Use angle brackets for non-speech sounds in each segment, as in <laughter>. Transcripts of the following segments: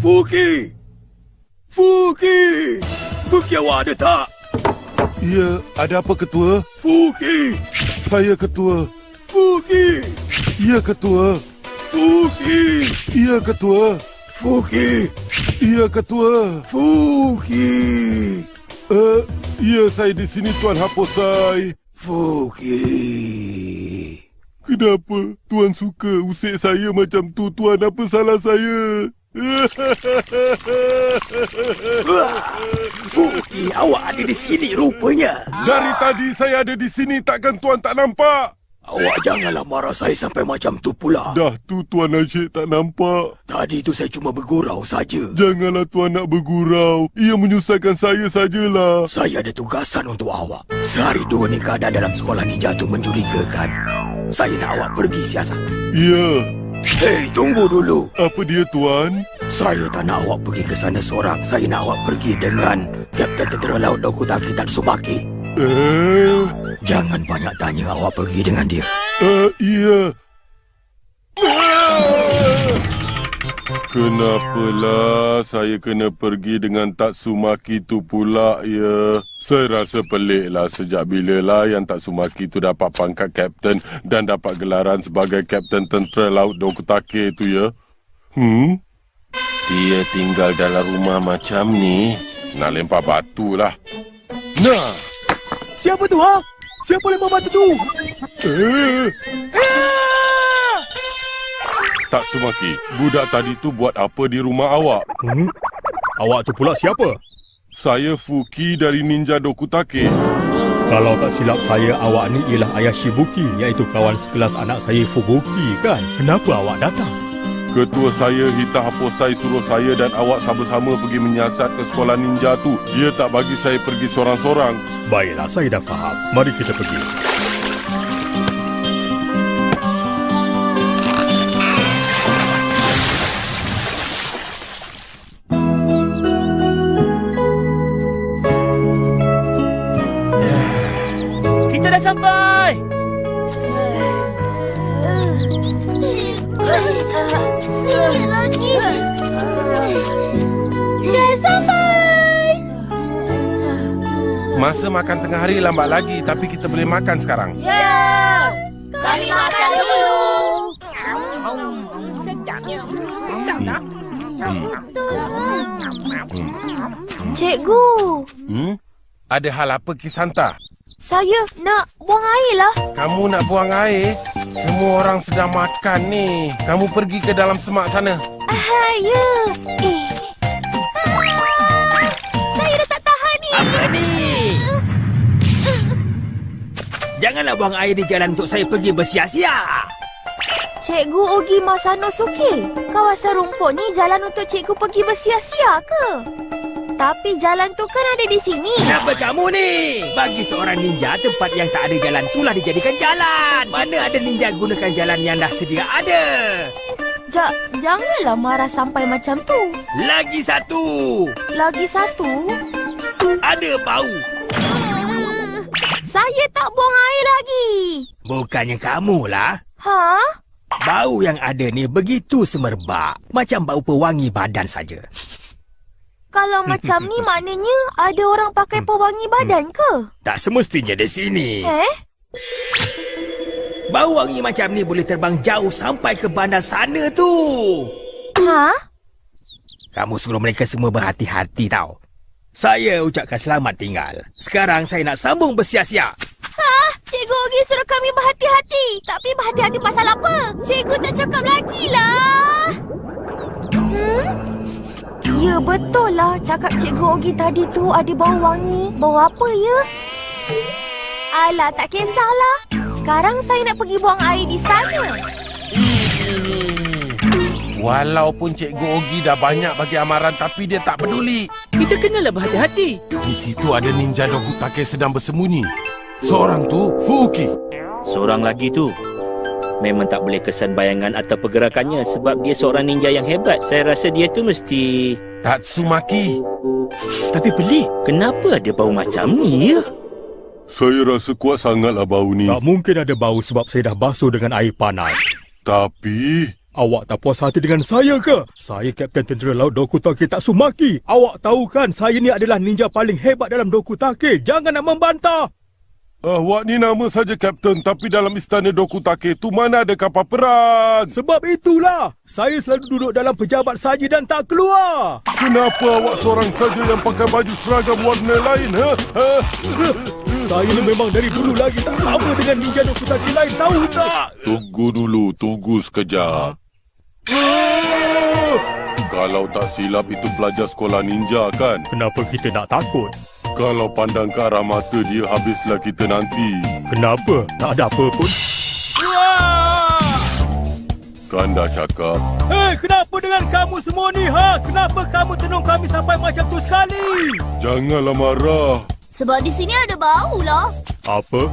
Fuki! Fuki! Fuki awak ada tak? Ya, ada apa ketua? Fuki! Saya ketua. Fuki! Ya ketua. Fuki! Ya ketua. Fuki! Ya ketua. Fuki! Eh, ya saya di sini Tuan Haposai. Fuki! Kenapa Tuan suka usik saya macam tu Tuan? Apa salah saya? <laughs> Fuki, awak ada di sini rupanya. Dari tadi saya ada di sini takkan Tuan tak nampak? Awak janganlah marah saya sampai macam tu pula. Dah tu Tuan Asyik tak nampak. Tadi tu saya cuma bergurau saja. Janganlah Tuan nak bergurau. Ia menyusahkan saya sajalah. Saya ada tugasan untuk awak. Sehari dua ni keadaan dalam sekolah ninja tu mencurigakan. Saya nak awak pergi siasat. Ya, Hei, tunggu dulu. apa dia Tuan? Saya tak nak awak pergi ke sana seorang. Saya nak awak pergi dengan Kapten Tentera Laut Dokutaki Tatsumaki. Eh, Jangan banyak tanya awak pergi dengan dia. uh, iya. Kenapalah saya kena pergi dengan Tatsumaki tu pula ya? Saya rasa pelik lah sejak bila lah yang Tatsumaki tu dapat pangkat kapten dan dapat gelaran sebagai kapten tentera laut Dokutake tu ya. Hmm? Dia tinggal dalam rumah macam ni. Nak lempar batu lah. Nah! Siapa tu, ha? Siapa lempar batu tu? Eh! Tatsumaki, budak tadi tu buat apa di rumah awak? Hmm? Awak tu pula siapa? Saya Fuki dari Ninja Dokutake. Kalau tak silap saya, awak ni ialah ayah Shibuki, iaitu kawan sekelas anak saya Fubuki, kan? Kenapa awak datang? Ketua saya Hita Haposai suruh saya dan awak sama-sama pergi menyiasat ke sekolah ninja tu. Dia tak bagi saya pergi seorang-seorang. Baiklah, saya dah faham. Mari kita pergi. Kita dah sampai. Masa makan tengah hari lambat lagi tapi kita boleh makan sekarang. Ya. Kami makan dulu. Cikgu, Hmm? Ada hal apa Kisanta? saya nak buang air lah. Kamu nak buang air? Semua orang sedang makan ni. Kamu pergi ke dalam semak sana. Ah, ya. Eh. Janganlah buang air di jalan untuk saya pergi bersia-sia. Cikgu Ogi Masanosuke, kawasan rumput ni jalan untuk cikgu pergi bersia-sia ke? Tapi jalan tu kan ada di sini. Kenapa kamu ni? Bagi seorang ninja, tempat yang tak ada jalan itulah dijadikan jalan. Mana ada ninja gunakan jalan yang dah sedia ada? Ja, janganlah marah sampai macam tu. Lagi satu. Lagi satu, Ada bau. Saya tak buang air lagi. Bukannya kamulah. Ha? Bau yang ada ni begitu semerbak. Macam bau pewangi badan saja. Kalau <laughs> macam ni maknanya ada orang pakai pewangi badan ke? Tak semestinya di sini. Eh? Bau wangi macam ni boleh terbang jauh sampai ke bandar sana tu. Ha? Kamu suruh mereka semua berhati-hati tau. Saya ucapkan selamat tinggal. Sekarang saya nak sambung bersia-sia. Ha? Cikgu Ogi suruh kami berhati-hati. Tapi berhati-hati pasal apa? Cikgu tak cakap lagi lah. Hmm? Ya betul lah cakap Cikgu Ogi tadi tu ada bau wangi. Bau apa ya? Alah tak kisahlah. Sekarang saya nak pergi buang air di sana. Walaupun Cikgu Ogi dah banyak bagi amaran tapi dia tak peduli. Kita kenalah berhati-hati. Di situ ada ninja Dokutake sedang bersembunyi. Seorang tu Fuki. Seorang lagi tu. Memang tak boleh kesan bayangan atau pergerakannya sebab dia seorang ninja yang hebat. Saya rasa dia tu mesti... Tatsumaki. Tapi pelik. Kenapa dia bau macam ni ya? Saya rasa kuat sangatlah bau ni. Tak mungkin ada bau sebab saya dah basuh dengan air panas. Tapi... Awak tak puas hati dengan saya ke? Saya Kapten Tentera Laut Dokutake Tatsumaki. Awak tahu kan saya ni adalah ninja paling hebat dalam Dokutake. Jangan nak membantah. Awak ni nama saja Kapten tapi dalam istana Dokutake tu mana ada kapal perang? Sebab itulah, saya selalu duduk dalam pejabat saja dan tak keluar. Kenapa awak seorang saja yang pakai baju seragam warna lain? Ha? Ha? Saya ni memang dari dulu lagi tak sama dengan ninja Dokutake lain, tahu tak? Tunggu dulu, tunggu sekejap. Kalau tak silap itu pelajar sekolah ninja kan? Kenapa kita nak takut? Kalau pandang ke arah mata dia habislah kita nanti. Kenapa? Tak ada apa pun. Kan dah cakap. Hei, kenapa dengan kamu semua ni, ha? Kenapa kamu tenung kami sampai macam tu sekali? Janganlah marah. Sebab di sini ada bau lah. Apa?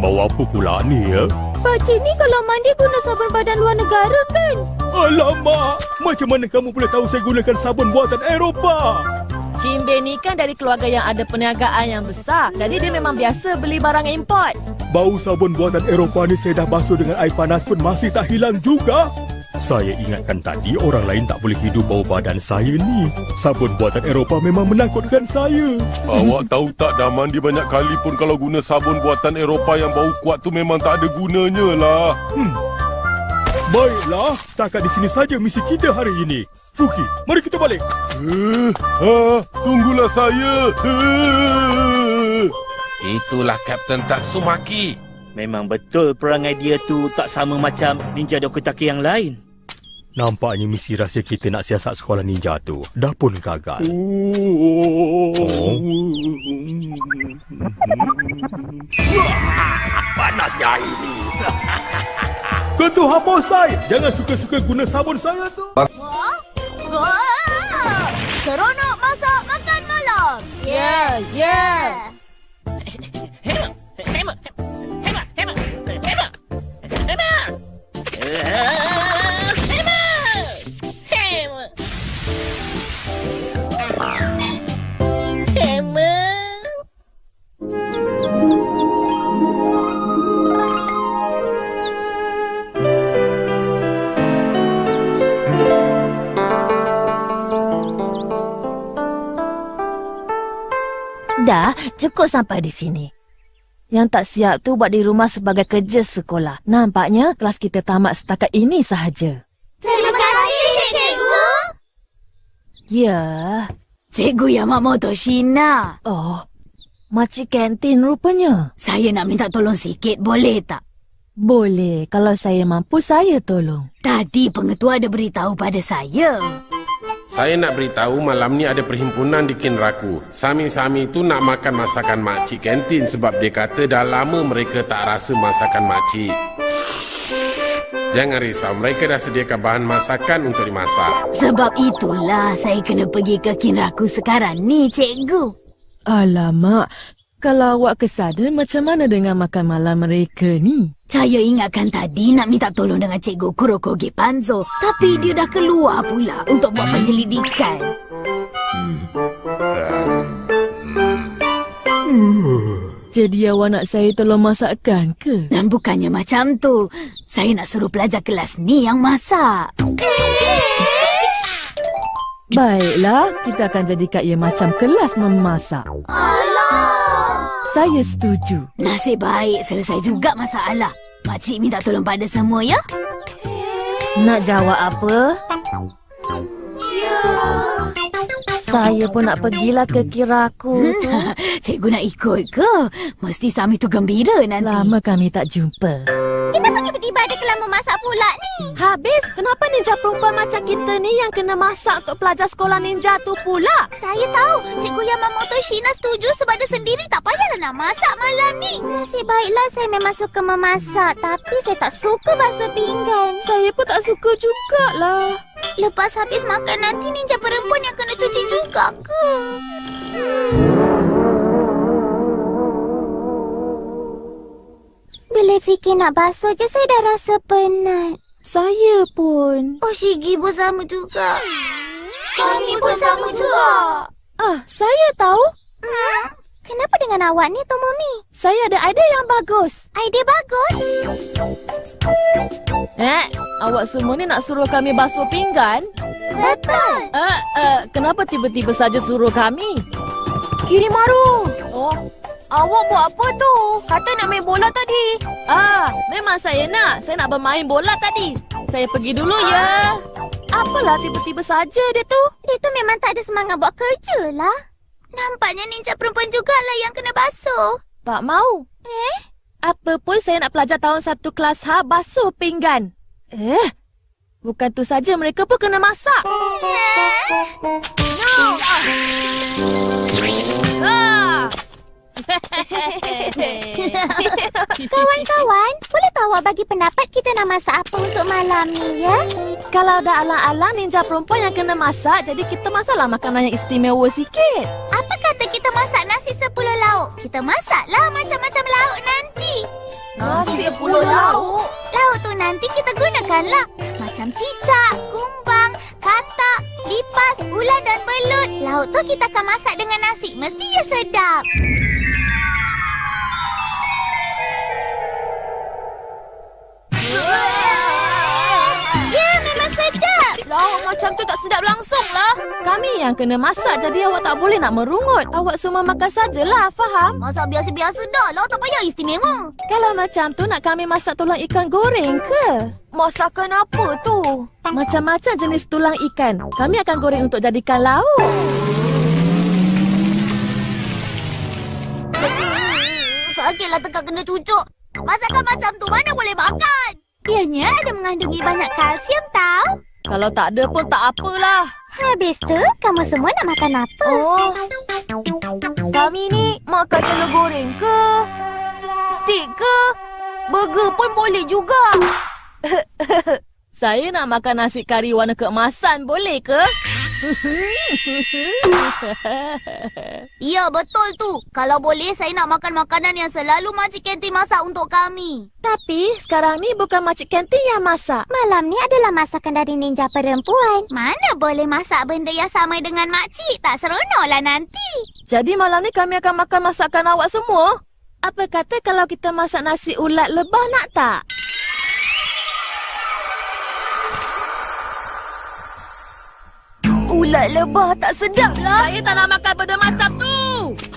Bau apa pula ni, ya? Pakcik ni kalau mandi guna sabun badan luar negara kan? Alamak! Macam mana kamu boleh tahu saya gunakan sabun buatan Eropah? Cimbe ni kan dari keluarga yang ada perniagaan yang besar. Jadi dia memang biasa beli barang import. Bau sabun buatan Eropah ni saya dah basuh dengan air panas pun masih tak hilang juga. Saya ingatkan tadi orang lain tak boleh hidup bau badan saya ni. Sabun buatan Eropah memang menakutkan saya. Awak tahu tak dah mandi banyak kali pun kalau guna sabun buatan Eropah yang bau kuat tu memang tak ada gunanya lah. Baiklah, setakat di sini saja misi kita hari ini. Fuki, mari kita balik. Eh, ah, tunggulah saya. Eh. Itulah Kapten Tatsumaki. Memang betul perangai dia tu tak sama macam ninja Dokutake yang lain. Nampaknya misi rahsia kita nak siasat sekolah ninja tu dah pun gagal. Oh. Panasnya ini. <laughs> Ketua Haposai, jangan suka-suka guna sabun saya tu. Wah! Seronok masak makan malam. Ya, ya. <laughs> <laughs> Dah, cukup sampai di sini. Yang tak siap tu buat di rumah sebagai kerja sekolah. Nampaknya kelas kita tamat setakat ini sahaja. Terima kasih, cikgu. Ya. Cikgu Yamamoto Shina. Oh, makcik kantin rupanya. Saya nak minta tolong sikit, boleh tak? Boleh, kalau saya mampu saya tolong. Tadi pengetua ada beritahu pada saya. Saya nak beritahu malam ni ada perhimpunan di Kinraku. Sami-sami tu nak makan masakan makcik kantin sebab dia kata dah lama mereka tak rasa masakan makcik. Jangan risau, mereka dah sediakan bahan masakan untuk dimasak. Sebab itulah saya kena pergi ke Kinraku sekarang ni, cikgu. Alamak, kalau awak ke sana macam mana dengan makan malam mereka ni? Saya ingatkan tadi nak minta tolong dengan cikgu Kurokoge Panzo. Tapi dia dah keluar pula untuk buat penyelidikan. Jadi awak nak saya tolong masakkan ke? Dan bukannya macam tu. Saya nak suruh pelajar kelas ni yang masak. Baiklah, kita akan jadikan ia macam kelas memasak. Alah. Saya setuju. Nasib baik selesai juga masalah. Makcik minta tolong pada semua ya. Nak jawab apa? Ya. Saya pun nak pergilah ke kiraku tu. <laughs> Cikgu nak ikut ke? Mesti Sami tu gembira nanti. Lama kami tak jumpa. Kita pergi bertiba ada kelam memasak pula ni. Habis, kenapa ninja perempuan macam kita ni yang kena masak untuk pelajar sekolah ninja tu pula? Saya tahu Cikgu Yamamoto Shina setuju sebab dia sendiri tak payahlah nak masak malam ni. Nasib baiklah saya memang suka memasak tapi saya tak suka basuh pinggan. Saya pun tak suka jugalah. Lepas habis makan nanti ninja perempuan yang kena cuci juga ke? Hmm. Boleh fikir nak basuh je saya dah rasa penat. Saya pun. Oh, Shigi pun sama juga. Kami pun sama juga. Ah, saya tahu. Hmm? Kenapa dengan awak ni, Tomomi? Saya ada idea yang bagus. Idea bagus. Eh, awak semua ni nak suruh kami basuh pinggan? Betul. Eh, eh, kenapa tiba-tiba saja suruh kami? Kirimaru. Oh, Awak buat apa tu? Kata nak main bola tadi. ah, memang saya nak. Saya nak bermain bola tadi. Saya pergi dulu ya. Apalah tiba-tiba saja dia tu? Dia tu memang tak ada semangat buat kerja lah. Nampaknya ninja perempuan jugalah yang kena basuh. Tak mau. Eh? Apa pun saya nak pelajar tahun satu kelas H basuh pinggan. Eh, bukan tu saja mereka pun kena masak. Ah! <laughs> Kawan-kawan, boleh tahu awak bagi pendapat kita nak masak apa untuk malam ni, ya? Kalau dah alang-alang ninja perempuan yang kena masak, jadi kita masaklah makanan yang istimewa sikit. Apa kata kita masak nasi sepuluh lauk? Kita masaklah macam-macam lauk nanti. Nasi sepuluh lauk? Lauk tu nanti kita gunakanlah. Macam cicak, kumbang, katak, lipas, ulat dan belut. Lauk tu kita akan masak dengan nasi. Mestinya sedap. Lauk macam tu tak sedap langsung lah. Kami yang kena masak, jadi awak tak boleh nak merungut. Awak semua makan sajalah, faham? Masak biasa-biasa dah lah. Tak payah istimewa. Kalau macam tu, nak kami masak tulang ikan goreng ke? Masakan apa tu? Macam-macam jenis tulang ikan. Kami akan goreng untuk jadikan lauk. Sakitlah tekak kena cucuk. Masakan macam tu mana boleh makan? Ianya ada mengandungi banyak kalsium tau. Kalau tak ada pun tak apalah. Habis tu, kamu semua nak makan apa? Oh, kami ni makan telur goreng ke? Stik ke? Burger pun boleh juga. <laughs> Saya nak makan nasi kari warna keemasan, boleh ke? <laughs> Ya, betul tu. Kalau boleh, saya nak makan makanan yang selalu makcik kantin masak untuk kami. Tapi sekarang ni bukan makcik kantin yang masak. Malam ni adalah masakan dari ninja perempuan. Mana boleh masak benda yang sama dengan makcik? Tak seronoklah nanti. Jadi malam ni kami akan makan masakan awak semua. Apa kata kalau kita masak nasi ulat lebah nak tak? Ulat lebah tak sedap lah. Saya tak nak makan benda macam tu.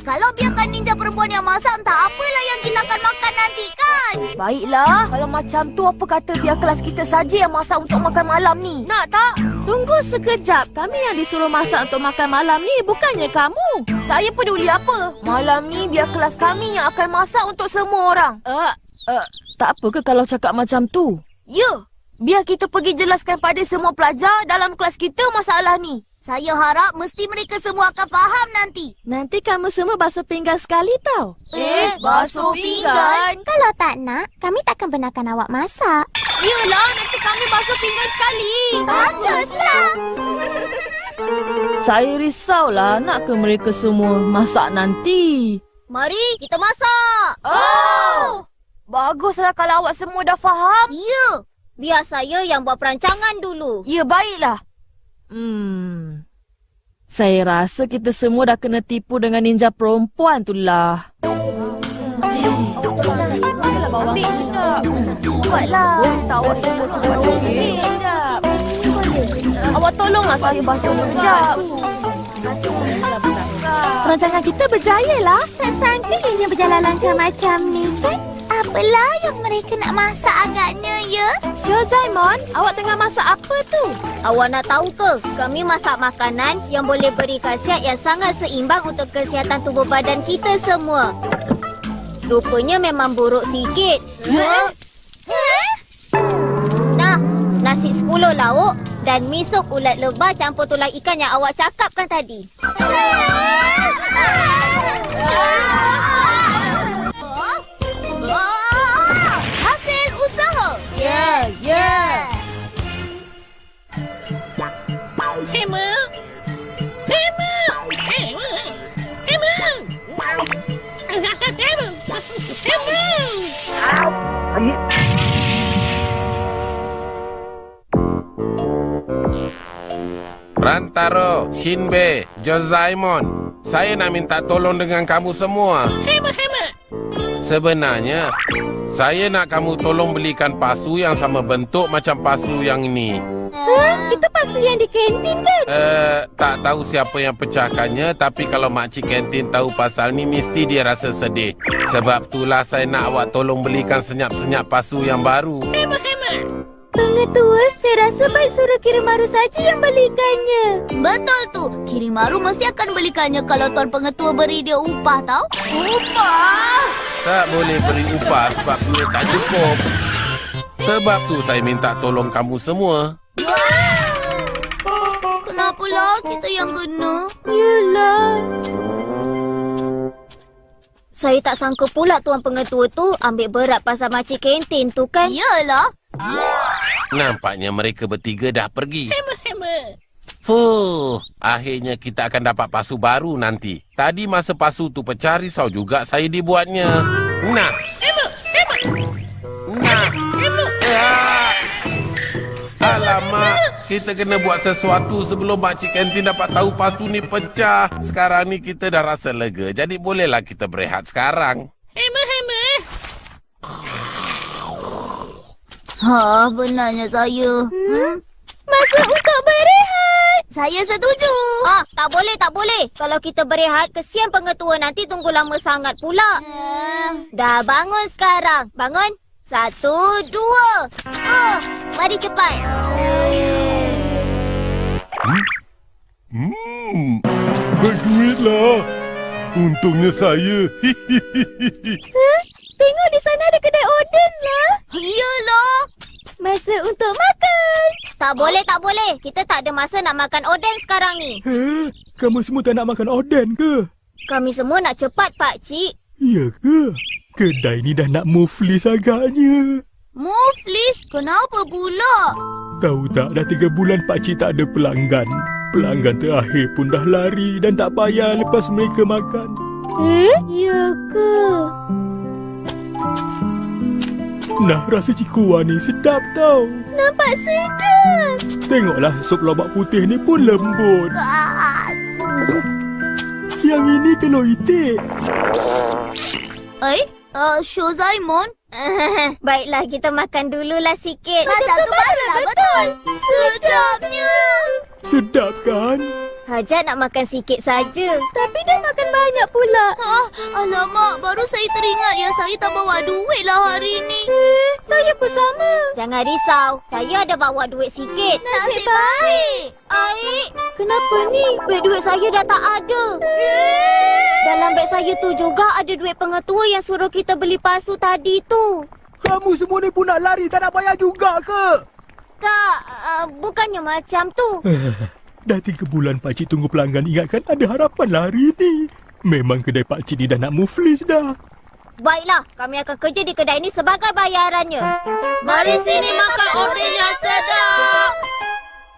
Kalau biarkan ninja perempuan yang masak, entah apalah yang kita akan makan nanti kan? Baiklah, kalau macam tu apa kata biar kelas kita saja yang masak untuk makan malam ni? Nak tak? Tunggu sekejap. Kami yang disuruh masak untuk makan malam ni, bukannya kamu. Saya peduli apa? Malam ni biar kelas kami yang akan masak untuk semua orang. Uh, uh, tak apa ke kalau cakap macam tu? Ya, biar kita pergi jelaskan pada semua pelajar dalam kelas kita masalah ni. Saya harap mesti mereka semua akan faham nanti. Nanti kamu semua basuh pinggan sekali tau. Eh, basuh pinggan? Kalau tak nak, kami takkan benarkan awak masak. Yelah, nanti kami basuh pinggan sekali. Baguslah. Saya risaulah nak ke mereka semua masak nanti. Mari, kita masak. Oh! Baguslah kalau awak semua dah faham. Ya, biar saya yang buat perancangan dulu. Ya, baiklah. Hmm. Saya rasa kita semua dah kena tipu dengan ninja perempuan tu lah. Cepatlah. Tak awak semua cepat. Awak tolonglah saya basuh sekejap. Perancangan kita berjaya lah. Tak sangka ianya berjalan lancar macam ni kan? Apalah yang mereka nak masak agaknya ya? Shozaimon, awak tengah masak apa tu? Awak nak tahu ke? Kami masak makanan yang boleh beri khasiat yang sangat seimbang untuk kesihatan tubuh badan kita semua. Rupanya memang buruk sikit. Ya? Nah, nasi 10 lauk dan mi sup ulat lebah campur tulang ikan yang awak cakapkan tadi. Hasil <laughs> Rantaro, Shinbe, Jozaimon, saya nak minta tolong dengan kamu semua. Sebenarnya, saya nak kamu tolong belikan pasu yang sama bentuk macam pasu yang ini. Itu pasu yang di kantin kan? Eh, tak tahu siapa yang pecahkannya tapi kalau makcik kantin tahu pasal ni mesti dia rasa sedih. Sebab itulah saya nak awak tolong belikan senyap-senyap pasu yang baru. Pengetua, saya rasa baik suruh Kirimaru saja yang belikannya. Betul tu. Kirimaru mesti akan belikannya kalau Tuan Pengetua beri dia upah tau. Upah? Tak boleh beri upah sebab duit tak cukup. Sebab tu saya minta tolong kamu semua. Kenapalah kita yang kena? Yelah. Saya tak sangka pula Tuan Pengetua tu ambil berat pasal makcik kantin tu kan? Yalah. Nampaknya mereka bertiga dah pergi. Fuh, akhirnya kita akan dapat pasu baru nanti. Tadi masa pasu tu pecah risau juga saya dibuatnya. Nah. Nah. Ah. Alamak, kita kena buat sesuatu sebelum makcik kantin dapat tahu pasu ni pecah. Sekarang ni kita dah rasa lega, jadi bolehlah kita berehat sekarang. Ha, benarnya saya. Hmm? Masa untuk berehat. Saya setuju. Ah, tak boleh, tak boleh. Kalau kita berehat, kesian pengetua nanti tunggu lama sangat pula. Dah bangun sekarang. Bangun. Satu, dua. Ah, mari cepat. Hmm, berduit lah. Untungnya saya. <laughs> Tengok di sana ada kedai oden lah. Iyalah. Masa untuk makan. Tak boleh, tak boleh. Kita tak ada masa nak makan oden sekarang ni. Eh, kamu semua tak nak makan oden ke? Kami semua nak cepat, Pak Cik. Ya ke? Kedai ni dah nak muflis agaknya. Muflis, kenapa pula? Tahu tak, dah tiga bulan pakcik tak ada pelanggan. Pelanggan terakhir pun dah lari dan tak payah lepas mereka makan. Eh? Ya ke? Nah, rasa cikuwa ni sedap tau. Nampak sedap. Tengoklah, sup lobak putih ni pun lembut. Yang ini telur itik. Eh, uh, Shozaimon? <laughs> Baiklah, kita makan dululah sikit. Macam tu barulah betul. Sedapnya. Sedap kan? Hajat nak makan sikit saja. Tapi dah makan banyak pula. Ah, alamak, baru saya teringat yang saya tak bawa duit lah hari ni. Eh, saya pun sama. Jangan risau, saya ada bawa duit sikit. Nasib baik. Aik, Kenapa ni? duit-duit saya dah tak ada. Dalam beg saya tu juga ada duit pengetua yang suruh kita beli pasu tadi tu. Kamu semua ni pun nak lari tak nak bayar juga ke? Tak, uh, bukannya macam tu. <laughs> Dah tiga bulan pakcik tunggu pelanggan ingatkan ada harapan lah hari ni. Memang kedai pakcik ni dah nak muflis dah. Baiklah, kami akan kerja di kedai ini sebagai bayarannya. Mari sini makan orden yang sedap.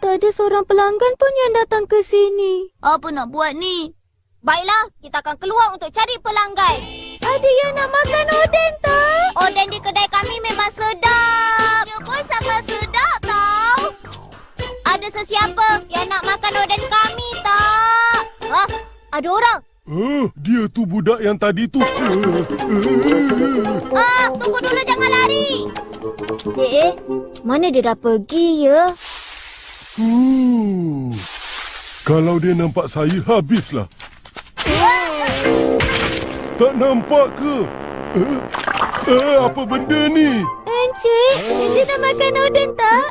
Tak ada seorang pelanggan pun yang datang ke sini. Apa nak buat ni? Baiklah, kita akan keluar untuk cari pelanggan. Ada yang nak makan oden tak? Oden di kedai kami Ada orang? Eh, dia tu budak yang tadi tu. Eh, eh. Ah, tunggu dulu jangan lari. Eh, eh, mana dia dah pergi ya? Uh, kalau dia nampak saya, habislah. Tak nampak ke? Eh, eh, apa benda ni? Encik, Encik nak makan oden tak?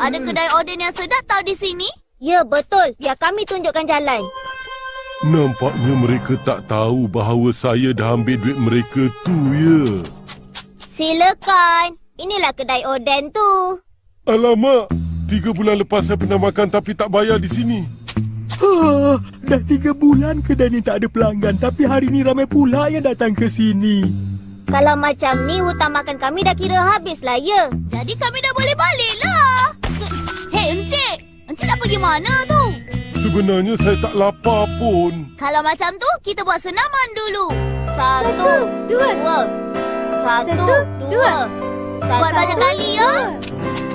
Ada kedai oden yang sedap tau di sini? Ya, betul. Biar kami tunjukkan jalan. Nampaknya mereka tak tahu bahawa saya dah ambil duit mereka tu, ya. Silakan. Inilah kedai oden tu. Alamak, tiga bulan lepas saya pernah makan tapi tak bayar di sini. Ha, dah tiga bulan kedai ni tak ada pelanggan tapi hari ni ramai pula yang datang ke sini. Kalau macam ni, hutang makan kami dah kira habis lah, ya? Jadi kami dah boleh balik lah. Hei, Encik. Encik nak pergi mana tu? Sebenarnya saya tak lapar pun. Kalau macam tu, kita buat senaman dulu. Satu, dua, dua. Satu, dua. Buat banyak kali ya.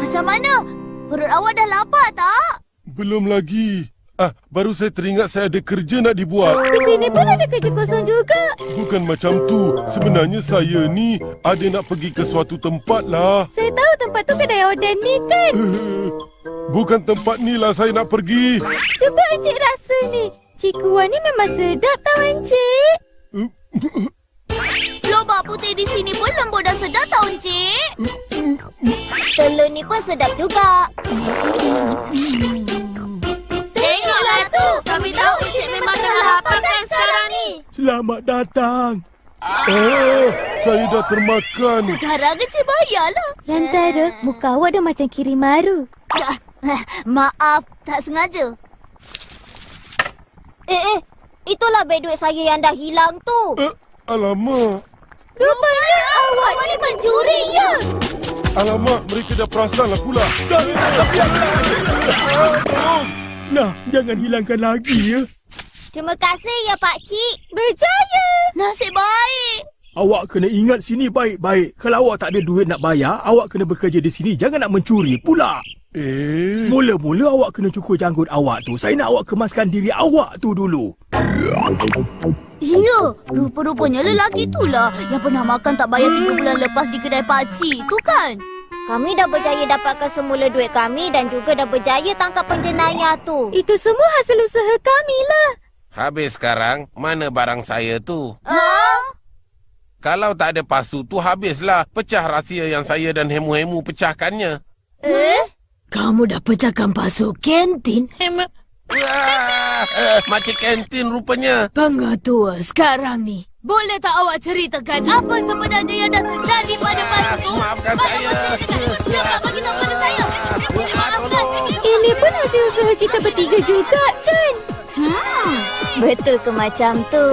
Macam mana? Perut awak dah lapar tak? Belum lagi. Ah, baru saya teringat saya ada kerja nak dibuat. Di sini pun ada kerja kosong juga. Bukan macam tu. Sebenarnya saya ni ada nak pergi ke suatu tempat lah. Saya tahu tempat tu kedai oden ni kan. <laughs> Bukan tempat ni lah saya nak pergi. Cuba Encik rasa ni. Cik Kuan ni memang sedap tau Encik. Lobak putih di sini pun lembut dan sedap tau Encik. Telur ni pun sedap juga. Tengoklah tu. Kami tahu Encik memang tengah lapar kan sekarang ni. Selamat datang. Ah, saya dah termakan. Sekarang Encik bayarlah. Rantara, muka awak dah macam kiri maru. <laughs> Maaf, tak sengaja. Eh, eh. Itulah beg duit saya yang dah hilang tu. Eh, alamak. Rupanya awak ni pencuri ya. Alamak, mereka dah perasan lah pula. Nah, jangan hilangkan lagi ya. Terima kasih ya Pak Cik. Berjaya. Nasib baik. Awak kena ingat sini baik-baik. Kalau awak tak ada duit nak bayar, awak kena bekerja di sini. Jangan nak mencuri pula. Eh, Mula-mula awak kena cukur janggut awak tu. Saya nak awak kemaskan diri awak tu dulu. Ya, rupa-rupanya lelaki itulah yang pernah makan tak bayar tiga bulan lepas di kedai pakcik tu kan? Kami dah berjaya dapatkan semula duit kami dan juga dah berjaya tangkap penjenayah tu. Itu semua hasil usaha kami lah. Habis sekarang, mana barang saya tu? Ha? Kalau tak ada pasu tu, habislah. Pecah rahsia yang saya dan Hemu-Hemu pecahkannya. Eh? Kamu dah pecahkan pasu kantin? Wah, Makcik kantin rupanya. Pengatua sekarang ni. Boleh tak awak ceritakan apa sebenarnya yang dah terjadi pada pasu tu? Maafkan Mana saya. masih dengan? Kenapa bagi tahu pada saya? Maafkan. Ini pun hasil usaha kita bertiga juga kan? Betul ke macam tu?